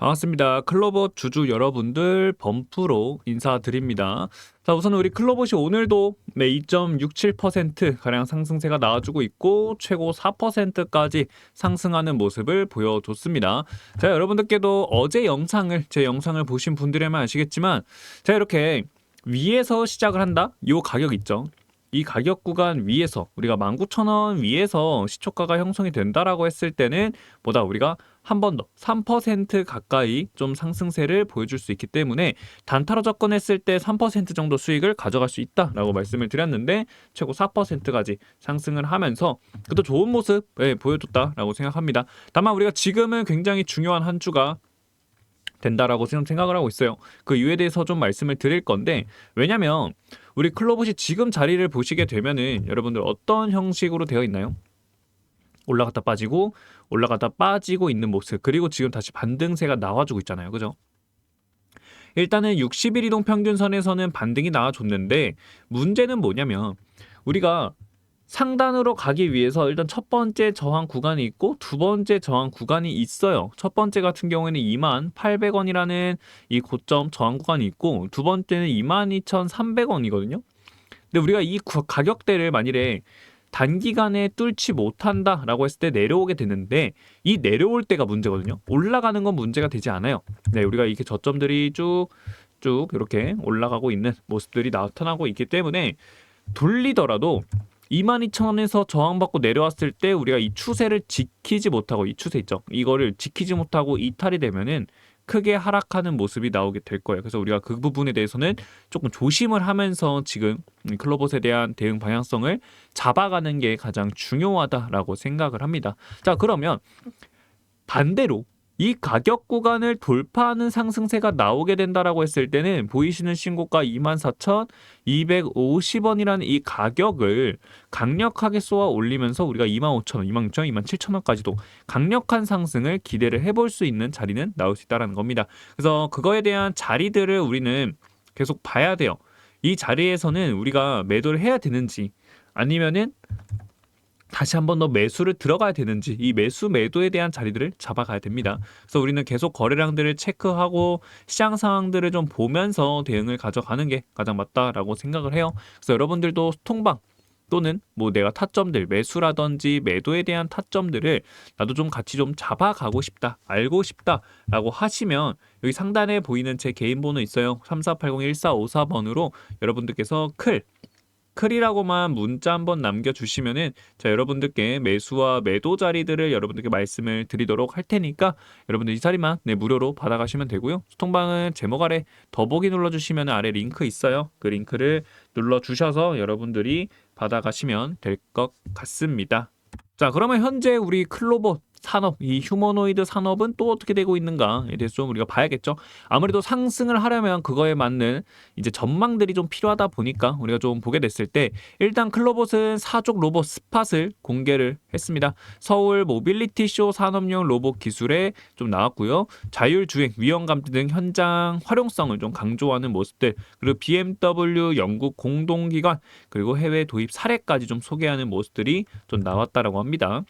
반갑습니다. 클로버 주주 여러분들 범프로 인사드립니다. 자, 우선 우리 클로버시 오늘도 네, 2.67% 가량 상승세가 나와주고 있고 최고 4%까지 상승하는 모습을 보여줬습니다. 자, 여러분들께도 어제 영상을 제 영상을 보신 분들이면 아시겠지만 제가 이렇게 위에서 시작을 한다. 요 가격 있죠. 이 가격 구간 위에서 우리가 19,000원 위에서 시초가가 형성이 된다라고 했을 때는 보다 우리가 한 번 더 3% 가까이 좀 상승세를 보여줄 수 있기 때문에 단타로 접근했을 때 3% 정도 수익을 가져갈 수 있다라고 말씀을 드렸는데 최고 4%까지 상승을 하면서 그도 좋은 모습 예, 보여줬다라고 생각합니다. 다만 우리가 지금은 굉장히 중요한 한 주가 된다라고 생각을 하고 있어요. 그 이유에 대해서 좀 말씀을 드릴 건데 왜냐면 우리 클로봇이 지금 자리를 보시게 되면은 여러분들 어떤 형식으로 되어 있나요? 올라갔다 빠지고 올라갔다 빠지고 있는 모습 그리고 지금 다시 반등세가 나와주고 있잖아요. 그죠? 일단은 60일 이동 평균선에서는 반등이 나와줬는데 문제는 뭐냐면 우리가 상단으로 가기 위해서 일단 첫 번째 저항 구간이 있고 두 번째 저항 구간이 있어요. 첫 번째 같은 경우에는 2만 800원이라는 이 고점 저항 구간이 있고 두 번째는 22,300원이거든요. 근데 우리가 이 구- 가격대를 만일에 단기간에 뚫지 못한다라고 했을 때 내려오게 되는데 이 내려올 때가 문제거든요. 올라가는 건 문제가 되지 않아요. 네, 우리가 이렇게 저점들이 쭉쭉 이렇게 올라가고 있는 모습들이 나타나고 있기 때문에 돌리더라도 22,000원에서 저항받고 내려왔을 때 우리가 이 추세를 지키지 못하고 이 추세 있죠. 이거를 지키지 못하고 이탈이 되면은 크게 하락하는 모습이 나오게 될 거예요. 그래서 우리가 그 부분에 대해서는 조금 조심을 하면서 지금 클로봇에 대한 대응 방향성을 잡아가는 게 가장 중요하다라고 생각을 합니다. 자, 그러면 반대로 이 가격 구간을 돌파하는 상승세가 나오게 된다라고 했을 때는 보이시는 신고가 24,250원이라는 이 가격을 강력하게 쏘아 올리면서 우리가 25,000원, 26,000원, 27,000원까지도 강력한 상승을 기대를 해볼 수 있는 자리는 나올 수 있다는 겁니다. 그래서 그거에 대한 자리들을 우리는 계속 봐야 돼요. 이 자리에서는 우리가 매도를 해야 되는지 아니면은 다시 한번 더 매수를 들어가야 되는지 이 매수 매도에 대한 자리들을 잡아가야 됩니다. 그래서 우리는 계속 거래량들을 체크하고 시장 상황들을 좀 보면서 대응을 가져가는 게 가장 맞다라고 생각을 해요. 그래서 여러분들도 통방 또는 뭐 내가 타점들 매수라든지 매도에 대한 타점들을 나도 좀 같이 좀 잡아가고 싶다 알고 싶다라고 하시면 여기 상단에 보이는 제 개인 번호 있어요 34801454번으로 여러분들께서 클 클이라고만 문자 한번 남겨주시면은 자 여러분들께 매수와 매도 자리들을 여러분들께 말씀을 드리도록 할 테니까 여러분들 이 자리만 네, 무료로 받아가시면 되고요. 소통방은 제목 아래 더보기 눌러주시면 아래 링크 있어요. 그 링크를 눌러주셔서 여러분들이 받아가시면 될 것 같습니다. 자 그러면 현재 우리 클로봇 산업, 이 휴머노이드 산업은 또 어떻게 되고 있는가에 대해서 좀 우리가 봐야겠죠. 아무래도 상승을 하려면 그거에 맞는 이제 전망들이 좀 필요하다 보니까 우리가 좀 보게 됐을 때 일단 클로봇은 사족 로봇 스팟을 공개를 했습니다. 서울 모빌리티 쇼 산업용 로봇 기술에 좀 나왔고요. 자율 주행, 위험 감지 등 현장 활용성을 좀 강조하는 모습들 그리고 BMW 영국 공동기관 그리고 해외 도입 사례까지 좀 소개하는 모습들이 좀 나왔다라고 합니다.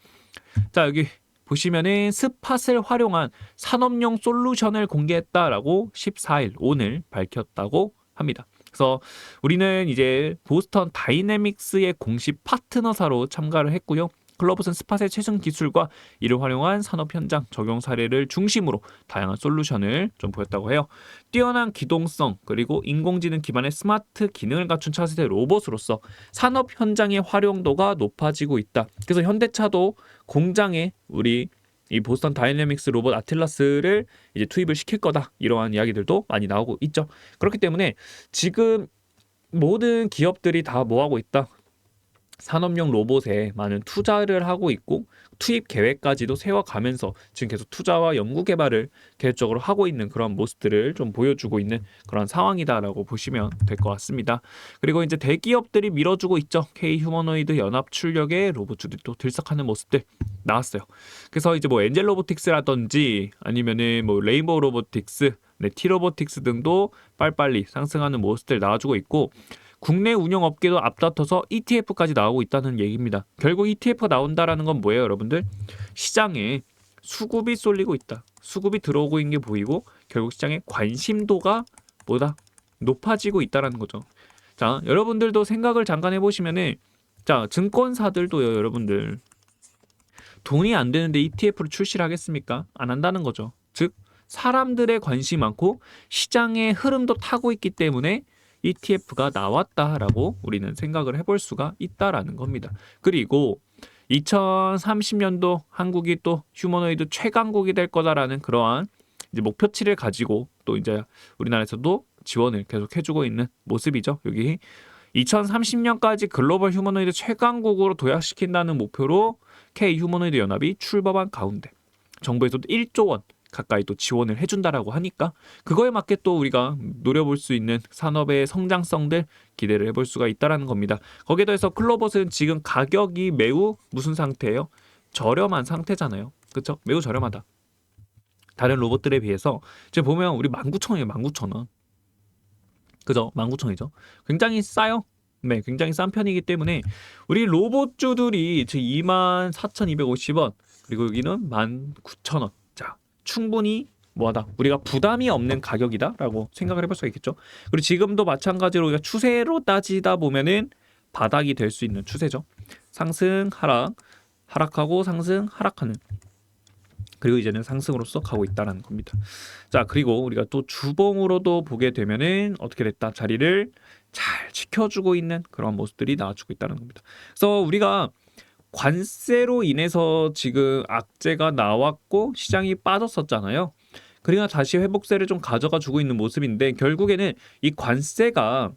자 여기 보시면은 스팟을 활용한 산업용 솔루션을 공개했다라고 14일 오늘 밝혔다고 합니다. 그래서 우리는 이제 보스턴 다이내믹스의 공식 파트너사로 참가를 했고요. 클로봇은 스팟의 최신 기술과 이를 활용한 산업 현장 적용 사례를 중심으로 다양한 솔루션을 좀 보였다고 해요. 뛰어난 기동성 그리고 인공지능 기반의 스마트 기능을 갖춘 차세대 로봇으로서 산업 현장의 활용도가 높아지고 있다. 그래서 현대차도 공장에 우리 이 보스턴 다이내믹스 로봇 아틀라스를 이제 투입을 시킬 거다 이러한 이야기들도 많이 나오고 있죠. 그렇기 때문에 지금 모든 기업들이 다 뭐 하고 있다. 산업용 로봇에 많은 투자를 하고 있고 투입 계획까지도 세워가면서 지금 계속 투자와 연구 개발을 계획적으로 하고 있는 그런 모습들을 좀 보여주고 있는 그런 상황이다라고 보시면 될 것 같습니다. 그리고 이제 대기업들이 밀어주고 있죠. K 휴머노이드 연합 출력의 로봇들이 또 들썩하는 모습들 나왔어요. 그래서 이제 뭐 엔젤 로보틱스라든지 아니면은 뭐 레인보우 로보틱스, 네, 티 로보틱스 등도 빨리빨리 상승하는 모습들 나와주고 있고 국내 운영 업계도 앞다퉈서 ETF까지 나오고 있다는 얘기입니다. 결국 ETF가 나온다라는 건 뭐예요, 여러분들? 시장에 수급이 쏠리고 있다. 수급이 들어오고 있는 게 보이고 결국 시장의 관심도가 뭐다 높아지고 있다라는 거죠. 자, 여러분들도 생각을 잠깐 해보시면은 자 증권사들도요, 여러분들 돈이 안 되는데 ETF를 출시를 하겠습니까? 안 한다는 거죠. 즉 사람들의 관심이 많고 시장의 흐름도 타고 있기 때문에 ETF가 나왔다라고 우리는 생각을 해볼 수가 있다라는 겁니다. 그리고 2030년도 한국이 또 휴머노이드 최강국이 될 거다라는 그러한 이제 목표치를 가지고 또 이제 우리나라에서도 지원을 계속 해주고 있는 모습이죠. 여기 2030년까지 글로벌 휴머노이드 최강국으로 도약시킨다는 목표로 K 휴머노이드 연합이 출범한 가운데 정부에서도 1조 원 가까이 또 지원을 해준다라고 하니까 그거에 맞게 또 우리가 노려볼 수 있는 산업의 성장성들 기대를 해볼 수가 있다라는 겁니다. 거기에 더해서 클로봇은 지금 가격이 매우 무슨 상태예요? 저렴한 상태잖아요. 그렇죠? 매우 저렴하다. 다른 로봇들에 비해서 지금 보면 우리 19,000원이에요. 19,000원. 그죠? 19,000이죠. 굉장히 싸요. 네, 굉장히 싼 편이기 때문에 우리 로봇주들이 지금 24,250원 그리고 여기는 19,000원. 자, 충분히 뭐하다 우리가 부담이 없는 가격이다라고 생각을 해볼 수가 있겠죠. 그리고 지금도 마찬가지로 우리가 추세로 따지다 보면은 바닥이 될 수 있는 추세죠. 상승 하락 하락하고 상승 하락하는 그리고 이제는 상승으로서 가고 있다라는 겁니다. 자 그리고 우리가 또 주봉으로도 보게 되면은 어떻게 됐다 자리를 잘 지켜주고 있는 그런 모습들이 나와주고 있다는 겁니다. 그래서 우리가 관세로 인해서 지금 악재가 나왔고 시장이 빠졌었잖아요. 그러니까 다시 회복세를 좀 가져가 주고 있는 모습인데 결국에는 이 관세가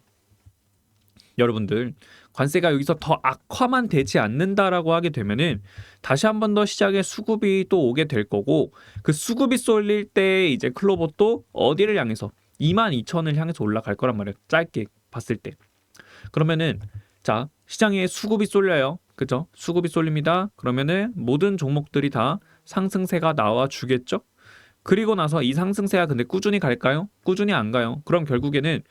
여러분들 관세가 여기서 더 악화만 되지 않는다라고 하게 되면은 다시 한 번 더 시장에 수급이 또 오게 될 거고 그 수급이 쏠릴 때 이제 클로버도 어디를 향해서 22,000을 향해서 올라갈 거란 말이에요. 짧게 봤을 때. 그러면은 자, 시장에 수급이 쏠려요. 그죠? 수급이 쏠립니다. 그러면은 모든 종목들이 다 상승세가 나와 주겠죠? 그리고 나서 이 상승세가 근데 꾸준히 갈까요? 꾸준히 안 가요. 그럼 결국에는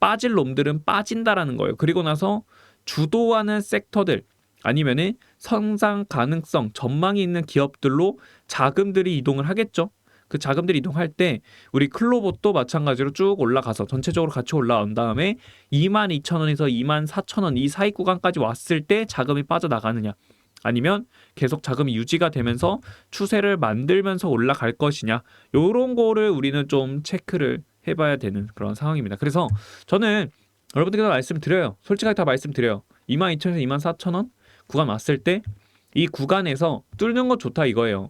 빠질 놈들은 빠진다라는 거예요. 그리고 나서 주도하는 섹터들 아니면은 성장 가능성 전망이 있는 기업들로 자금들이 이동을 하겠죠. 그 자금들이 이동할 때 우리 클로봇도 마찬가지로 쭉 올라가서 전체적으로 같이 올라온 다음에 22,000원에서 24,000원 이 사이 구간까지 왔을 때 자금이 빠져나가느냐 아니면 계속 자금이 유지가 되면서 추세를 만들면서 올라갈 것이냐 요런 거를 우리는 좀 체크를 해봐야 되는 그런 상황입니다. 그래서 저는 여러분들께도 말씀드려요. 솔직하게 다 말씀드려요. 22,000원에서 24,000원 구간 왔을 때 이 구간에서 뚫는 건 좋다 이거예요.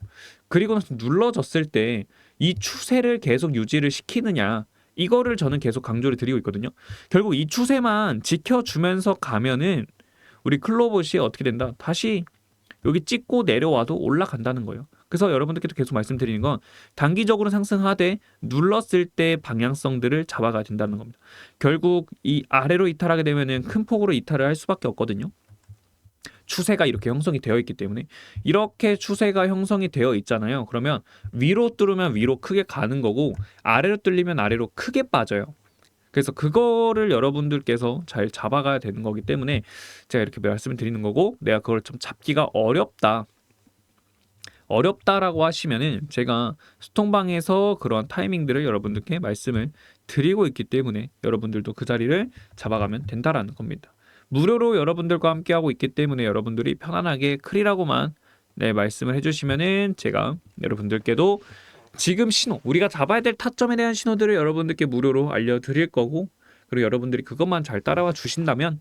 그리고 나서 눌러졌을 때 이 추세를 계속 유지를 시키느냐 이거를 저는 계속 강조를 드리고 있거든요. 결국 이 추세만 지켜주면서 가면은 우리 클로봇이 어떻게 된다? 다시 여기 찍고 내려와도 올라간다는 거예요. 그래서 여러분들께도 계속 말씀드리는 건 단기적으로 상승하되 눌렀을 때 방향성들을 잡아가야 된다는 겁니다. 결국 이 아래로 이탈하게 되면은 큰 폭으로 이탈을 할 수밖에 없거든요. 추세가 이렇게 형성이 되어 있기 때문에 이렇게 추세가 형성이 되어 있잖아요. 그러면 위로 뚫으면 위로 크게 가는 거고 아래로 뚫리면 아래로 크게 빠져요. 그래서 그거를 여러분들께서 잘 잡아가야 되는 거기 때문에 제가 이렇게 말씀을 드리는 거고 내가 그걸 좀 잡기가 어렵다. 어렵다라고 하시면은 제가 수통방에서 그러한 타이밍들을 여러분들께 말씀을 드리고 있기 때문에 여러분들도 그 자리를 잡아가면 된다라는 겁니다. 무료로 여러분들과 함께하고 있기 때문에 여러분들이 편안하게 클이라고만 네, 말씀을 해주시면은 제가 여러분들께도 지금 신호 우리가 잡아야 될 타점에 대한 신호들을 여러분들께 무료로 알려드릴 거고 그리고 여러분들이 그것만 잘 따라와 주신다면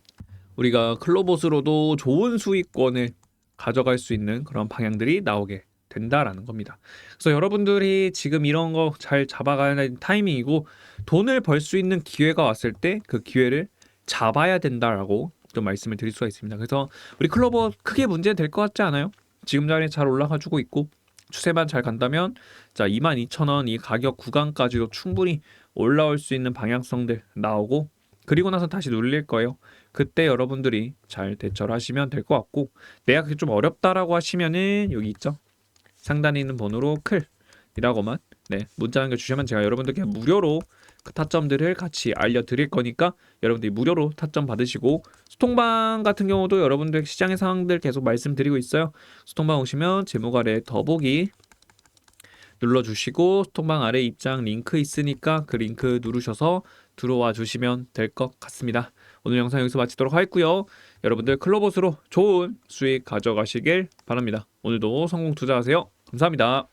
우리가 클로봇으로도 좋은 수익권을 가져갈 수 있는 그런 방향들이 나오게 된다라는 겁니다. 그래서 여러분들이 지금 이런 거 잘 잡아가야 하는 타이밍이고 돈을 벌 수 있는 기회가 왔을 때 그 기회를 잡아야 된다라고 좀 말씀을 드릴 수가 있습니다. 그래서 우리 클로버 크게 문제 될 것 같지 않아요? 지금 자리에 잘 올라가지고 있고 추세만 잘 간다면 자 22,000원 이 가격 구간까지도 충분히 올라올 수 있는 방향성들 나오고 그리고 나서 다시 눌릴 거예요. 그때 여러분들이 잘 대처를 하시면 될 것 같고 내가 그게 좀 어렵다라고 하시면은 여기 있죠. 상단에 있는 번호로 클이라고만 네 문자 남겨 주시면 제가 여러분들께 무료로 그 타점들을 같이 알려드릴 거니까 여러분들이 무료로 타점 받으시고 수통방 같은 경우도 여러분들 시장의 상황들 계속 말씀드리고 있어요. 수통방 오시면 제목 아래 더보기 눌러주시고 톡방 아래 입장 링크 있으니까 그 링크 누르셔서 들어와 주시면 될 것 같습니다. 오늘 영상 여기서 마치도록 하겠고요. 여러분들 클로버스로 좋은 수익 가져가시길 바랍니다. 오늘도 성공 투자하세요. 감사합니다.